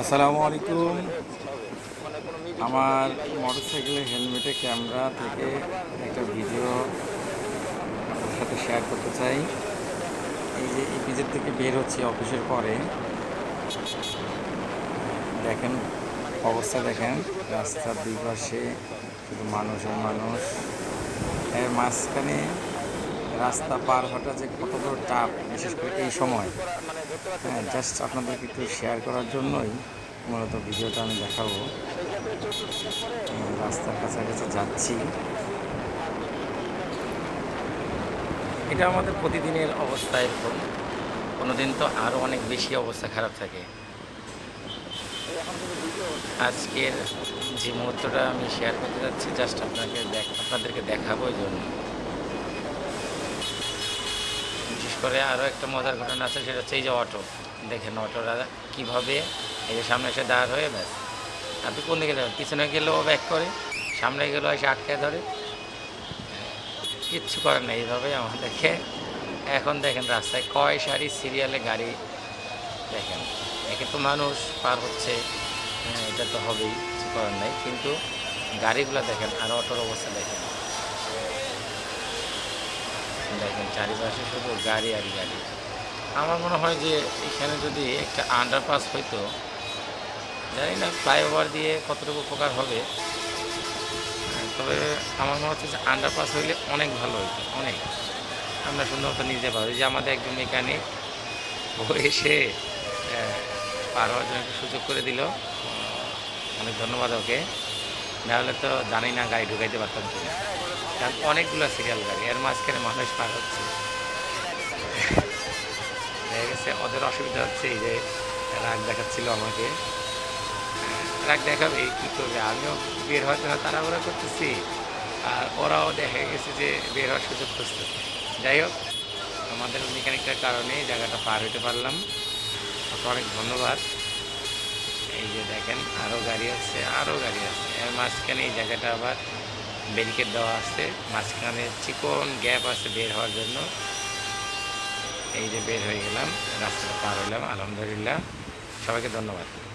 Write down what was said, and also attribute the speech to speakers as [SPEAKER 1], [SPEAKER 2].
[SPEAKER 1] আসসালামু আলাইকুম। আমার মোটরসাইকেলের হেলমেটে ক্যামেরা থেকে একটা ভিডিও আপনার সাথে শেয়ার করতে চাই। এই যে ইপিজের থেকে বের হচ্ছি অফিসের পরে। দেখেন, অবস্থা দেখেন। রাস্তার দুই পাশে শুধু মানুষ আর মানুষ। এর মাঝখানে রাস্তা পার হওয়াটা যে কত বড় টাফ বিশেষ করে এই সময়। হ্যাঁ জাস্ট আপনাদেরকে একটু শেয়ার করার জন্যই মূলত ভিডিওটা আমি দেখাবো। রাস্তার কাছাকাছি যাচ্ছি।
[SPEAKER 2] এটা আমাদের প্রতিদিনের অবস্থা এরকম। কোনো দিন তো আরও অনেক বেশি অবস্থা খারাপ থাকে। আজকের যে মুহূর্তটা আমি শেয়ার করতে যাচ্ছি জাস্ট আপনাকে আপনাদেরকে দেখাবো ওই জন্য। বিশেষ করে আরও একটা মজার ঘটনা আছে সেটা হচ্ছে এই যে অটো। দেখেন অটোরা কীভাবে এই যে সামনে এসে দাঁড় হয়ে ব্যাস। আপনি কোন দিকে যাবেন? পিছনে গেলেও ব্যাক করে সামনে গেলেও এসে আটকে ধরে। কিচ্ছু করার নেই এইভাবে আমাদেরকে এখন দেখেন রাস্তায় কয় সারি সিরিয়ালে গাড়ি দেখেন। একে তো মানুষ পার হচ্ছে হ্যাঁ, এটা তো হবেই কিছু করার নেই। কিন্তু গাড়িগুলো দেখেন আর অটোর অবস্থা দেখেন। দেখেন চারিপাশে শুধু গাড়ি আর গাড়ি। আমার মনে হয় যে এখানে যদি একটা আন্ডারপাস হইতো জানি না ফ্লাইওভার দিয়ে কতটুকু উপকার হবে। হ্যাঁ, তবে আমার মনে হচ্ছে যে আন্ডারপাস হইলে অনেক ভালো হইতো অনেক। আমরা সুন্দর মতো নিতে পারি যে আমাদের একজন মেকানিক ও এসে আহ, পার হওয়ার জন্য একটু সুযোগ করে দিল। অনেক ধন্যবাদ ওকে। নাহলে তো জানি না গাড়ি ঢুকাইতে পারতাম কি কারণ অনেকগুলো সিরিয়াল গাড়ি, এর মাঝখানে মানুষ পার হচ্ছে। দেখা গেছে। ওদের অসুবিধা হচ্ছে এই যে রাগ দেখাচ্ছিল আমাকে। রাগ দেখাবে কী করবে? আমিও বের হওয়ার জন্য তাড়াহুড়া করতেছি। আর ওরাও দেখা গেছে যে বের হওয়ার সুযোগ খুঁজতেছে। যাই হোক আমাদের মেকানিকটার কারণে জায়গাটা পার হইতে পারলাম। অনেক ধন্যবাদ। এই যে দেখেন আরও গাড়ি আছে আরও গাড়ি আছে। এর মাঝখানে এই জায়গাটা আবার ব্যারিকেড দেওয়া আছে। মাঝখানে চিকন গ্যাপ আছে বের হওয়ার জন্য। এই যে বের হয়ে গেলাম, রাস্তাটা পার হইলাম, আলহামদুলিল্লাহ। সবাইকে ধন্যবাদ।